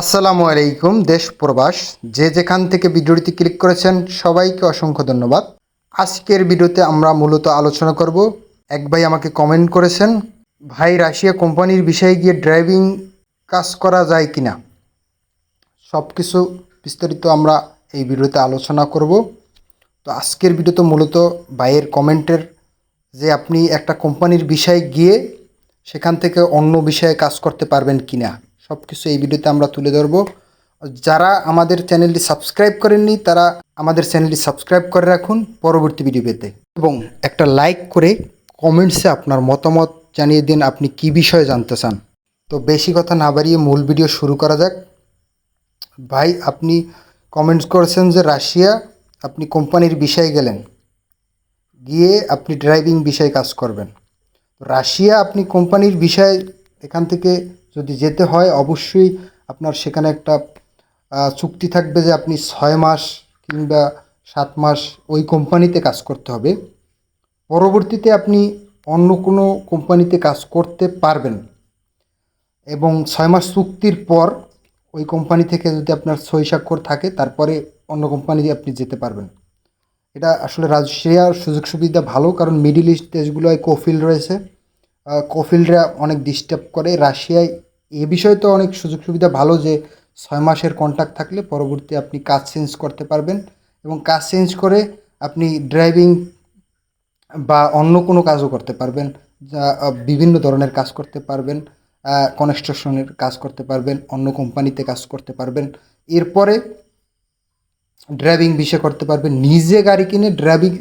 আসসালামু আলাইকুম, দেশ প্রবাস। যে যেখান থেকে ভিডিওটি ক্লিক করেছেন, সবাইকে অসংখ্য ধন্যবাদ। আজকের ভিডিওতে আমরা মূলত আলোচনা করব, এক ভাই আমাকে কমেন্ট করেছেন, ভাই, রাশিয়া কোম্পানির বিষয়ে গিয়ে ড্রাইভিং কাজ করা যায় কি না সব কিছু বিস্তারিত আমরা এই ভিডিওতে আলোচনা করব। তো আজকের ভিডিওতে মূলত ভাইয়ের কমেন্টের যে আপনি একটা কোম্পানির বিষয়ে গিয়ে সেখান থেকে অন্য বিষয়ে কাজ করতে পারবেন কি না সব কিছু এই ভিডিওতে আমরা তুলে ধরবো। যারা আমাদের চ্যানেলটি সাবস্ক্রাইব করেননি, তারা আমাদের চ্যানেলটি সাবস্ক্রাইব করে রাখুন পরবর্তী ভিডিও পেতে। এবং একটা লাইক করে কমেন্টসে আপনার মতামত জানিয়ে দিন, আপনি কি বিষয়ে জানতে চান। তো বেশি কথা না বাড়িয়ে মূল ভিডিও শুরু করা যাক। ভাই, আপনি কমেন্টস করেছেন যে রাশিয়া, আপনি কোম্পানির বিষয়ে গেলেন। গিয়ে আপনি ড্রাইভিং বিষয়ে কাজ করবেন। রাশিয়া, আপনি কোম্পানির বিষয়ে এখান থেকে যদি যেতে হয়, অবশ্যই আপনার সেখানে একটা চুক্তি থাকবে যে আপনি ছয় মাস কিংবা সাত মাস ওই কোম্পানিতে কাজ করতে হবে। পরবর্তীতে আপনি অন্য কোনো কোম্পানিতে কাজ করতে পারবেন এবং ছয় মাস চুক্তির পর ওই কোম্পানি থেকে যদি আপনার সই স্বাক্ষর থাকে, তারপরে অন্য কোম্পানিতে আপনি যেতে পারবেন। এটা আসলে রাশিয়ার সুযোগ সুবিধা ভালো, কারণ মিডিল ইস্ট দেশগুলোয় কোফিল রয়েছে। কোফিলরা অনেক ডিস্টার্ব করে। রাশিয়ায় এ বিষয়ে তো অনেক সুযোগ সুবিধা ভালো যে ছয় মাসের কন্ট্যাক্ট থাকলে পরবর্তী আপনি কাজ চেঞ্জ করতে পারবেন এবং কাজ চেঞ্জ করে আপনি ড্রাইভিং বা অন্য কোনো কাজও করতে পারবেন। যা বিভিন্ন ধরনের কাজ করতে পারবেন কনস্ট্রাকশনের কাজ করতে পারবেন, অন্য কোম্পানিতে কাজ করতে পারবেন। এরপরে ড্রাইভিং বিষয় করতে পারবেন, নিজে গাড়ি কিনে ড্রাইভিং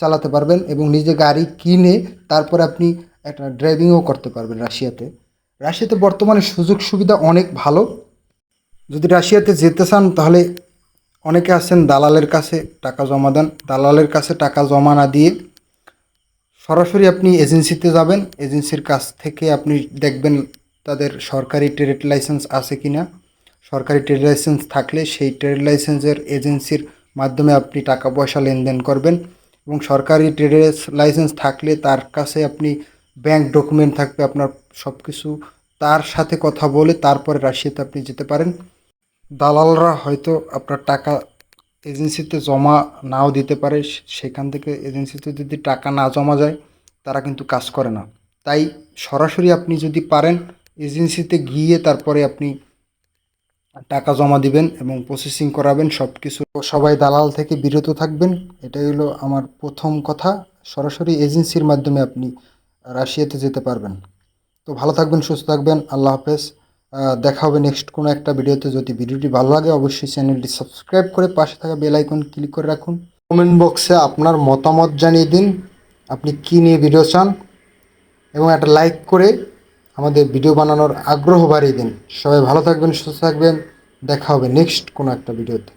চালাতে পারবেন এবং নিজে গাড়ি কিনে তারপরে আপনি একটা ড্রাইভিংও করতে পারবেন রাশিয়াতে। রাশিয়াতে বর্তমানে সুযোগ সুবিধা অনেক ভালো। যদি রাশিয়াতে যেতে চান, তাহলে অনেকে আছেন দালালের কাছে টাকা জমা দেন। দালালের কাছে টাকা জমা না দিয়ে সরাসরি আপনি এজেন্সিতে যাবেন। এজেন্সির কাছ থেকে আপনি দেখবেন তাদের সরকারি ট্রেড লাইসেন্স আছে কি না সরকারি ট্রেড লাইসেন্স থাকলে সেই ট্রেড লাইসেন্সের এজেন্সির মাধ্যমে আপনি টাকা পয়সা লেনদেন করবেন এবং সরকারি ট্রেড লাইসেন্স থাকলে তার কাছে আপনি ব্যাংক ডকুমেন্ট থাকবে, আপনার সব কিছু তার সাথে কথা বলে তারপরে রাশিয়াতে আপনি যেতে পারেন। দালালরা হয়তো আপনার টাকা এজেন্সিতে জমা নাও দিতে পারে, সেখান থেকে এজেন্সিতে যদি টাকা না জমা যায়, তারা কিন্তু কাজ করে না। তাই সরাসরি আপনি যদি পারেন, এজেন্সিতে গিয়ে তারপরে আপনি টাকা জমা দিবেন এবং প্রসেসিং করাবেন সব কিছু সবাই দালাল থেকে বিরত থাকবেন, এটাই হলো আমার প্রথম কথা। সরাসরি এজেন্সির মাধ্যমে আপনি রাশিয়াতে যেতে পারবেন। তো ভালো থাকবেন, সুস্থ থাকবেন, আল্লাহ হাফেজ। দেখা হবে নেক্সট কোনো একটা ভিডিওতে। যদি ভিডিওটি ভালো লাগে, অবশ্যই চ্যানেলটি সাবস্ক্রাইব করে পাশে থাকা বেল আইকন ক্লিক করে রাখুন। কমেন্ট বক্সে আপনার মতামত জানিয়ে দিন, আপনি কী নিয়ে ভিডিও চান, এবং একটা লাইক করে আমাদের ভিডিও বানানোর আগ্রহ বাড়িয়ে দিন। সবাই ভালো থাকবেন, সুস্থ থাকবেন। দেখা হবে নেক্সট কোনো একটা ভিডিওতে।